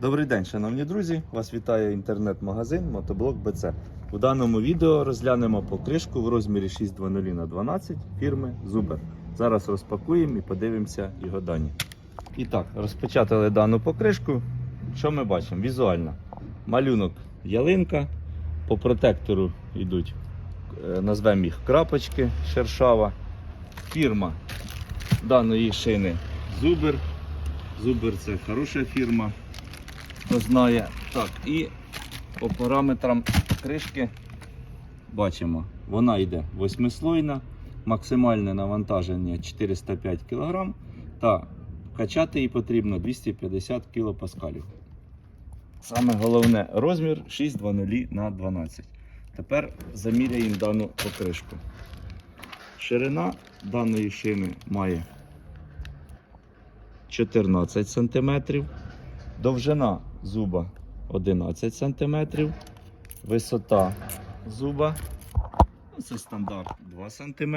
Добрий день, шановні друзі! Вас вітає інтернет-магазин Мотоблок БЦ. У даному відео розглянемо покришку в розмірі 620 на 12 фірми Zuber. Зараз розпакуємо і подивимося його дані. І так, розпечатали дану покришку. Що ми бачимо? Візуально. Малюнок ялинка. По протектору йдуть, е, назвемо їх крапочки шершава. Фірма даної шини Zuber. Zuber це хороша фірма хто знає. Так, і по параметрам кришки бачимо, вона йде восьмислойна, максимальне навантаження 405 кг та качати її потрібно 250 кПа. Саме головне розмір 620 на 12. Тепер заміряємо дану покришку. Ширина даної шини має 14 см. Довжина зуба 11 см, висота зуба ну, це стандарт 2 см.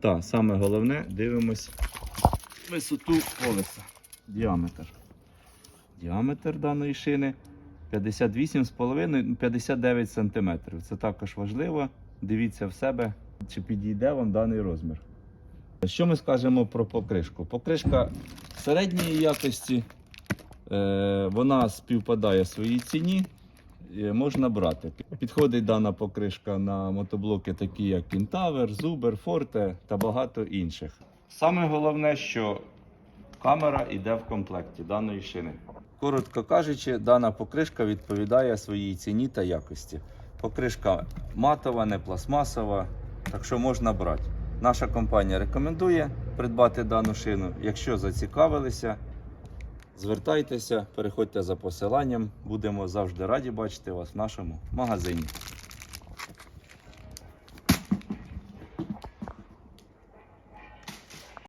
Та саме головне дивимось висоту колеса, діаметр. Діаметр даної шини 58,5-59 см. Це також важливо. Дивіться в себе, чи підійде вам даний розмір. Що ми скажемо про покришку? Покришка середньої якості. Е, Вона співпадає своїй ціні, можна брати. Підходить дана покришка на мотоблоки, такі як Кінтавер, Зубер, Форте та багато інших. Саме головне, що камера йде в комплекті даної шини. Коротко кажучи, дана покришка відповідає своїй ціні та якості. Покришка матова, не пластмасова, так що можна брати. Наша компанія рекомендує придбати дану шину. Якщо зацікавилися, Звертайтеся, переходьте за посиланням. Будемо завжди раді бачити вас в нашому магазині.